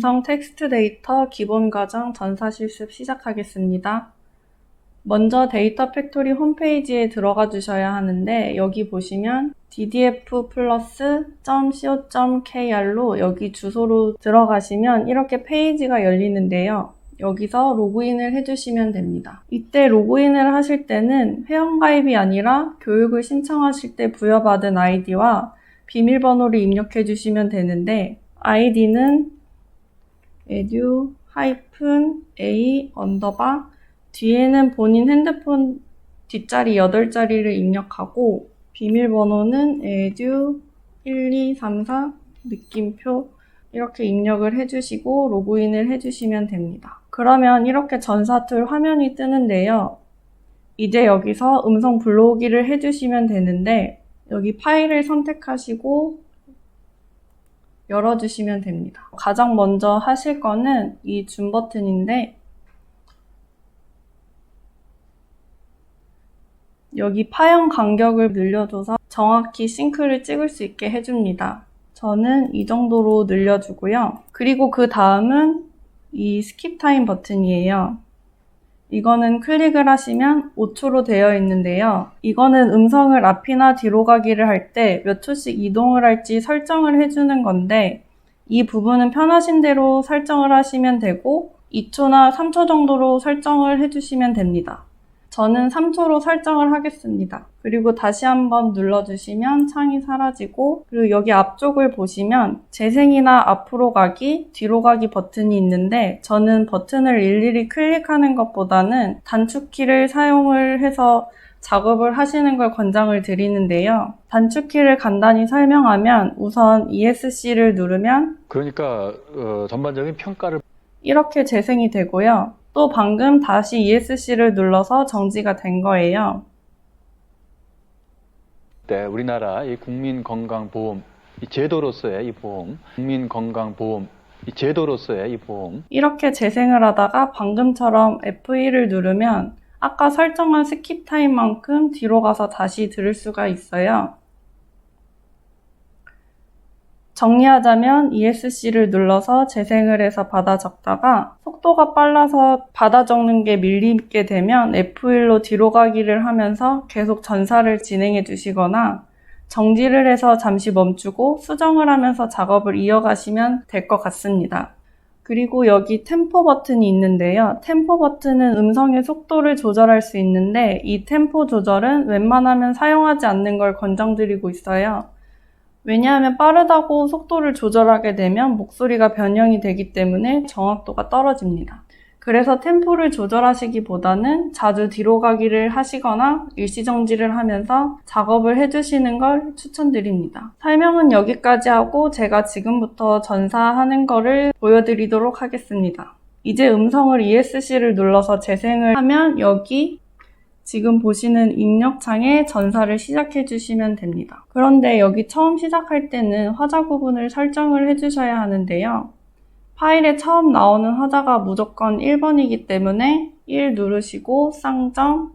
음성 텍스트 데이터 기본 과정 전사 실습 시작하겠습니다. 먼저 데이터 팩토리 홈페이지에 들어가 주셔야 하는데 여기 보시면 ddf 플러스 .co.kr로 여기 주소로 들어가시면 이렇게 페이지가 열리는데요. 여기서 로그인을 해주시면 됩니다. 이때 로그인을 하실 때는 회원가입이 아니라 교육을 신청하실 때 부여받은 아이디와 비밀번호를 입력해 주시면 되는데 아이디는 edu-a 언더바 뒤에는 본인 핸드폰 뒷자리 8자리를 입력하고 비밀번호는 edu1234 느낌표 이렇게 입력을 해주시고 로그인을 해주시면 됩니다. 그러면 이렇게 전사 툴 화면이 뜨는데요. 이제 여기서 음성 불러오기를 해주시면 되는데 여기 파일을 선택하시고 열어주시면 됩니다. 가장 먼저 하실 거는 이 줌 버튼인데 여기 파형 간격을 늘려줘서 정확히 싱크를 찍을 수 있게 해줍니다. 저는 이 정도로 늘려주고요. 그리고 그 다음은 이 스킵 타임 버튼이에요. 이거는 클릭을 하시면 5초로 되어 있는데요. 이거는 음성을 앞이나 뒤로 가기를 할 때 몇 초씩 이동을 할지 설정을 해주는 건데 이 부분은 편하신 대로 설정을 하시면 되고 2초나 3초 정도로 설정을 해주시면 됩니다. 저는 3초로 설정을 하겠습니다. 그리고 다시 한번 눌러주시면 창이 사라지고 그리고 여기 앞쪽을 보시면 재생이나 앞으로 가기, 뒤로 가기 버튼이 있는데 저는 버튼을 일일이 클릭하는 것보다는 단축키를 사용을 해서 작업을 하시는 걸 권장을 드리는데요. 단축키를 간단히 설명하면 우선 ESC를 누르면 그러니까 어, 전반적인 평가를 이렇게 재생이 되고요. 또 방금 다시 ESC를 눌러서 정지가 된 거예요. 때 우리나라 이 국민건강보험 이 제도로서의 이 보험, 국민건강보험 이 제도로서의 이 보험 이렇게 재생을 하다가 방금처럼 F1을 누르면 아까 설정한 스킵 타임만큼 뒤로 가서 다시 들을 수가 있어요. 정리하자면 ESC를 눌러서 재생을 해서 받아 적다가 속도가 빨라서 받아 적는 게 밀리게 되면 F1로 뒤로 가기를 하면서 계속 전사를 진행해 주시거나 정지를 해서 잠시 멈추고 수정을 하면서 작업을 이어가시면 될 것 같습니다. 그리고 여기 템포 버튼이 있는데요. 템포 버튼은 음성의 속도를 조절할 수 있는데 이 템포 조절은 웬만하면 사용하지 않는 걸 권장드리고 있어요. 왜냐하면 빠르다고 속도를 조절하게 되면 목소리가 변형이 되기 때문에 정확도가 떨어집니다. 그래서 템포를 조절하시기보다는 자주 뒤로 가기를 하시거나 일시정지를 하면서 작업을 해주시는 걸 추천드립니다. 설명은 여기까지 하고 제가 지금부터 전사하는 거를 보여드리도록 하겠습니다. 이제 음성을 ESC를 눌러서 재생을 하면 여기 지금 보시는 입력창에 전사를 시작해 주시면 됩니다. 그런데 여기 처음 시작할 때는 화자 구분을 설정을 해 주셔야 하는데요. 파일에 처음 나오는 화자가 무조건 1번이기 때문에 1 누르시고 쌍점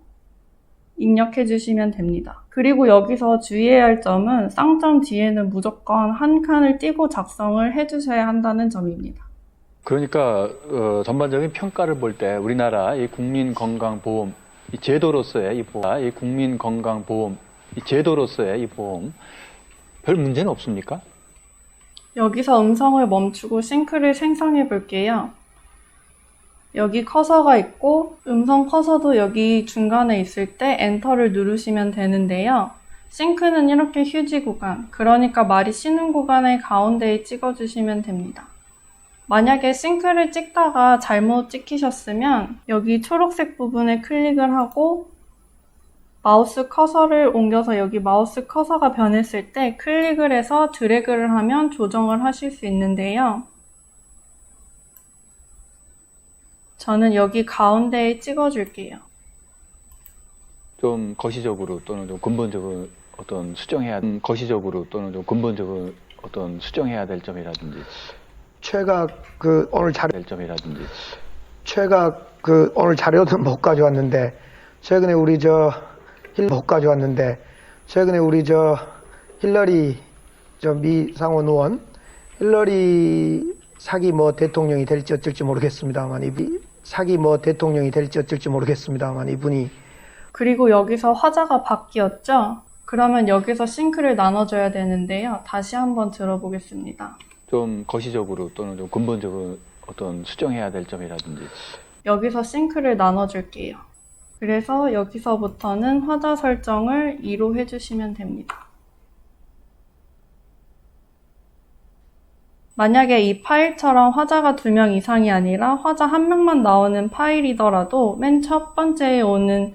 입력해 주시면 됩니다. 그리고 여기서 주의해야 할 점은 쌍점 뒤에는 무조건 한 칸을 띄고 작성을 해 주셔야 한다는 점입니다. 그러니까 어, 전반적인 평가를 볼 때 우리나라 이 국민건강보험 이 제도로서의 이 보험, 이 국민건강보험 이 제도로서의 이 보험 별 문제는 없습니까? 여기서 음성을 멈추고 싱크를 생성해 볼게요. 여기 커서가 있고 음성 커서도 여기 중간에 있을 때 엔터를 누르시면 되는데요. 싱크는 이렇게 휴지 구간, 그러니까 말이 쉬는 구간의 가운데에 찍어주시면 됩니다. 만약에 싱크를 찍다가 잘못 찍히셨으면 여기 초록색 부분에 클릭을 하고 마우스 커서를 옮겨서 여기 마우스 커서가 변했을 때 클릭을 해서 드래그를 하면 조정을 하실 수 있는데요. 저는 여기 가운데에 찍어줄게요. 좀 거시적으로 또는 좀 근본적으로 어떤 수정해야 음, 거시적으로 또는 좀 근본적으로 어떤 수정해야 될 점이라든지 최각 그 오늘 자료 될 점이라든지 최각 그 오늘 자료도 못 가져왔는데 최근에 우리 저 힐 못 가져왔는데 최근에 우리 저 힐러리 저 미 상원 의원 힐러리 사기 뭐 대통령이 될지 어쩔지 모르겠습니다만 이 사기 뭐 대통령이 될지 어쩔지 모르겠습니다만 이분이 그리고 여기서 화자가 바뀌었죠? 그러면 여기서 싱크를 나눠줘야 되는데요. 다시 한번 들어보겠습니다. 좀 거시적으로 또는 좀 근본적으로 어떤 수정해야 될 점이라든지 여기서 싱크를 나눠줄게요. 그래서 여기서부터는 화자 설정을 2로 해주시면 됩니다. 만약에 이 파일처럼 화자가 두명 이상이 아니라 화자 한 명만 나오는 파일이더라도 맨 첫 번째에 오는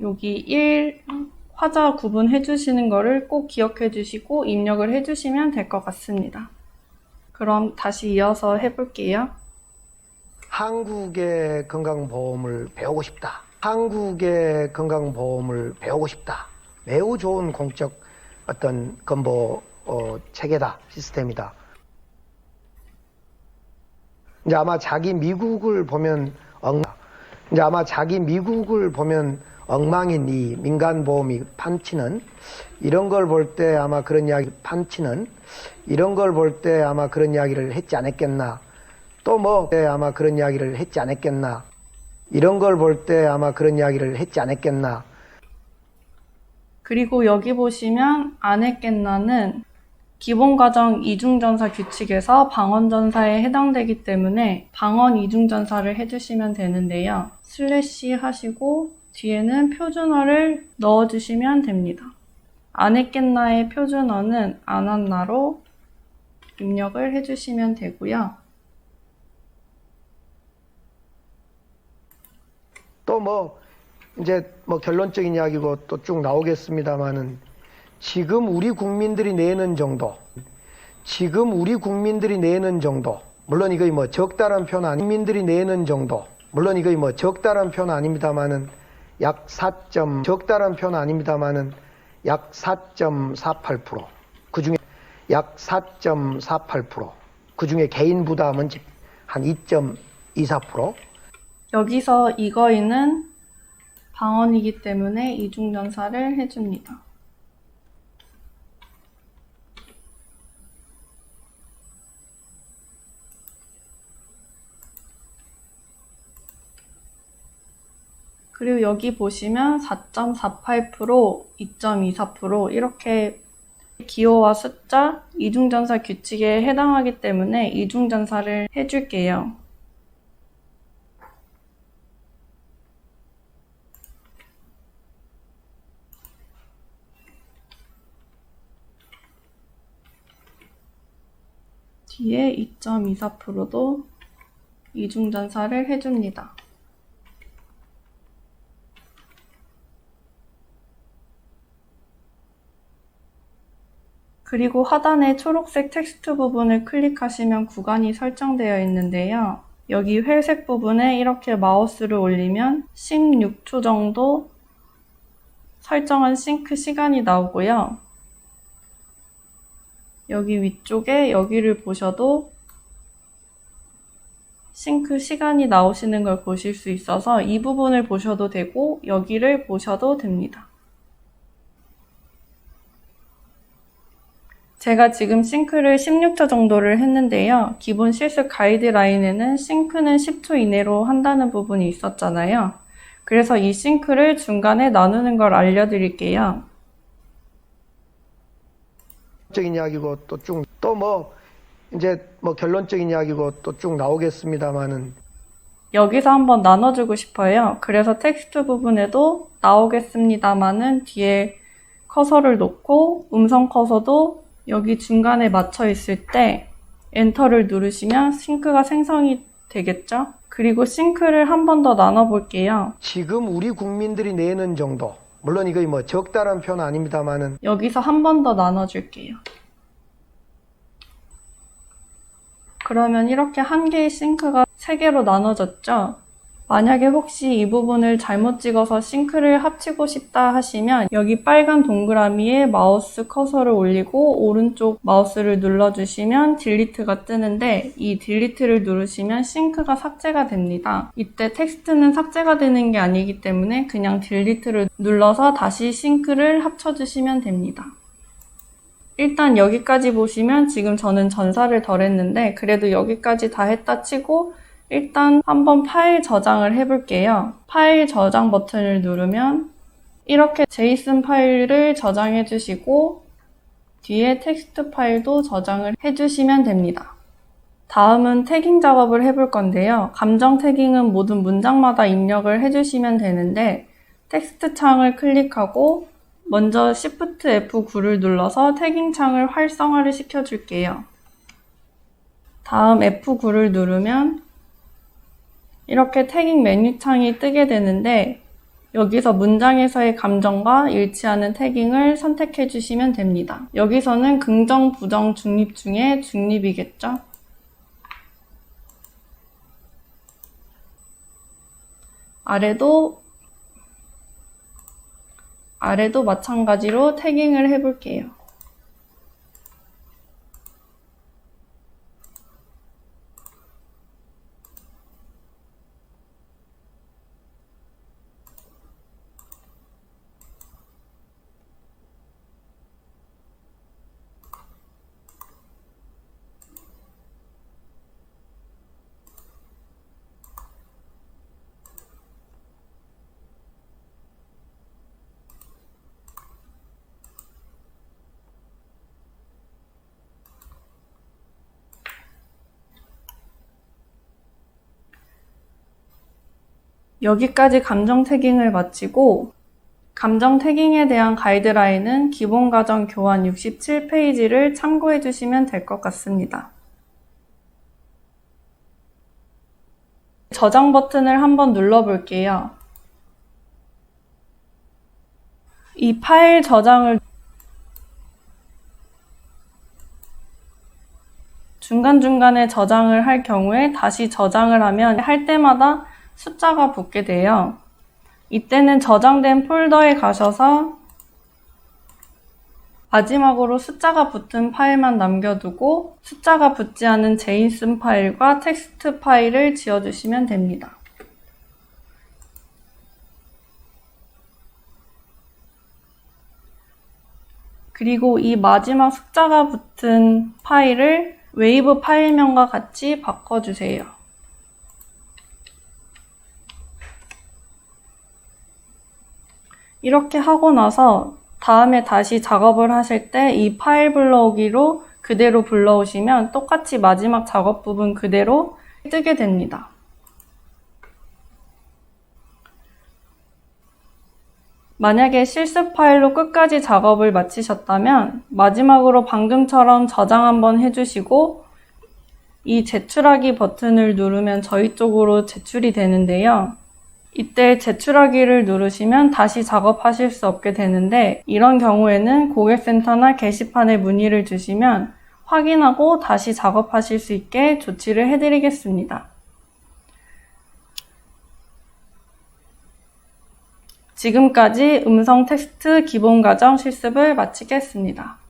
여기 1 화자 구분해 주시는 거를 꼭 기억해 주시고 입력을 해 주시면 될 것 같습니다. 그럼 다시 이어서 해볼게요. 한국의 건강보험을 배우고 싶다. 한국의 건강보험을 배우고 싶다. 매우 좋은 공적 어떤 건보 어, 체계다 시스템이다. 이제 아마 자기 미국을 보면 엉 이제 아마 자기 미국을 보면 엉망인 이 민간보험이 판치는 이런 걸 볼 때 아마 그런 이야기 판치는 이런 걸 볼 때 아마 그런 이야기를 했지 않았겠나. 또 뭐 아마 그런 이야기를 했지 않았겠나. 이런 걸 볼 때 아마 그런 이야기를 했지 않았겠나. 그리고 여기 보시면 안 했겠나는 기본과정 이중전사 규칙에서 방언전사에 해당되기 때문에 방언 이중전사를 해주시면 되는데요. 슬래시 하시고 뒤에는 표준어를 넣어주시면 됩니다. 안 했겠나의 표준어는 안 한나로 입력을 해주시면 되고요. 또 뭐 이제 뭐 결론적인 이야기고 또 쭉 나오겠습니다만은 지금 우리 국민들이 내는 정도 지금 우리 국민들이 내는 정도 물론 이거 뭐 적다란 표현 아니 국민들이 내는 정도 물론 이거 뭐 적다란 표현 아닙니다만은 약 4. 적다란 표현 아닙니다만은 약 4.48% 그 중에 약 4.48% 그 중에 개인 부담은 한 2.24% 여기서 이거이는 방언이기 때문에 이중전사를 해줍니다. 그리고 여기 보시면 4.48%, 2.24% 이렇게 기호와 숫자, 이중전사 규칙에 해당하기 때문에 이중전사를 해줄게요. 뒤에 2.24%도 이중전사를 해줍니다. 그리고 하단의 초록색 텍스트 부분을 클릭하시면 구간이 설정되어 있는데요. 여기 회색 부분에 이렇게 마우스를 올리면 16초 정도 설정한 싱크 시간이 나오고요. 여기 위쪽에 여기를 보셔도 싱크 시간이 나오시는 걸 보실 수 있어서 이 부분을 보셔도 되고 여기를 보셔도 됩니다. 제가 지금 싱크를 16초 정도를 했는데요. 기본 실습 가이드라인에는 싱크는 10초 이내로 한다는 부분이 있었잖아요. 그래서 이 싱크를 중간에 나누는 걸 알려드릴게요. 적인 이야기고 또 쭉 또 뭐 이제 뭐 결론적인 이야기고 또 쭉 나오겠습니다만은 여기서 한번 나눠주고 싶어요. 그래서 텍스트 부분에도 나오겠습니다만은 뒤에 커서를 놓고 음성 커서도 여기 중간에 맞춰 있을 때 엔터를 누르시면 싱크가 생성이 되겠죠? 그리고 싱크를 한 번 더 나눠 볼게요. 지금 우리 국민들이 내는 정도 물론 이거 뭐 적다란 표현 아닙니다만은 여기서 한 번 더 나눠 줄게요. 그러면 이렇게 한 개의 싱크가 세 개로 나눠졌죠? 만약에 혹시 이 부분을 잘못 찍어서 싱크를 합치고 싶다 하시면 여기 빨간 동그라미에 마우스 커서를 올리고 오른쪽 마우스를 눌러주시면 딜리트가 뜨는데 이 딜리트를 누르시면 싱크가 삭제가 됩니다. 이때 텍스트는 삭제가 되는 게 아니기 때문에 그냥 딜리트를 눌러서 다시 싱크를 합쳐주시면 됩니다. 일단 여기까지 보시면 지금 저는 전사를 덜 했는데 그래도 여기까지 다 했다 치고 일단 한번 파일 저장을 해볼게요. 파일 저장 버튼을 누르면 이렇게 제이슨 파일을 저장해 주시고 뒤에 텍스트 파일도 저장을 해 주시면 됩니다. 다음은 태깅 작업을 해볼 건데요. 감정 태깅은 모든 문장마다 입력을 해주시면 되는데 텍스트 창을 클릭하고 먼저 Shift F9를 눌러서 태깅 창을 활성화를 시켜줄게요. 다음 F9를 누르면 이렇게 태깅 메뉴 창이 뜨게 되는데 여기서 문장에서의 감정과 일치하는 태깅을 선택해 주시면 됩니다. 여기서는 긍정, 부정, 중립 중에 중립이겠죠? 아래도 아래도 마찬가지로 태깅을 해볼게요. 여기까지 감정 태깅을 마치고 감정 태깅에 대한 가이드라인은 기본 과정 교환 67페이지를 참고해 주시면 될 것 같습니다. 저장 버튼을 한번 눌러 볼게요. 이 파일 저장을 중간중간에 저장을 할 경우에 다시 저장을 하면 할 때마다 숫자가 붙게 돼요. 이때는 저장된 폴더에 가셔서 마지막으로 숫자가 붙은 파일만 남겨두고 숫자가 붙지 않은 제이슨 파일과 텍스트 파일을 지어주시면 됩니다. 그리고 이 마지막 숫자가 붙은 파일을 웨이브 파일명과 같이 바꿔주세요. 이렇게 하고 나서 다음에 다시 작업을 하실 때 이 파일 불러오기로 그대로 불러오시면 똑같이 마지막 작업 부분 그대로 뜨게 됩니다. 만약에 실습 파일로 끝까지 작업을 마치셨다면 마지막으로 방금처럼 저장 한번 해주시고 이 제출하기 버튼을 누르면 저희 쪽으로 제출이 되는데요. 이때 제출하기를 누르시면 다시 작업하실 수 없게 되는데 이런 경우에는 고객센터나 게시판에 문의를 주시면 확인하고 다시 작업하실 수 있게 조치를 해드리겠습니다. 지금까지 음성 텍스트 기본 과정 실습을 마치겠습니다.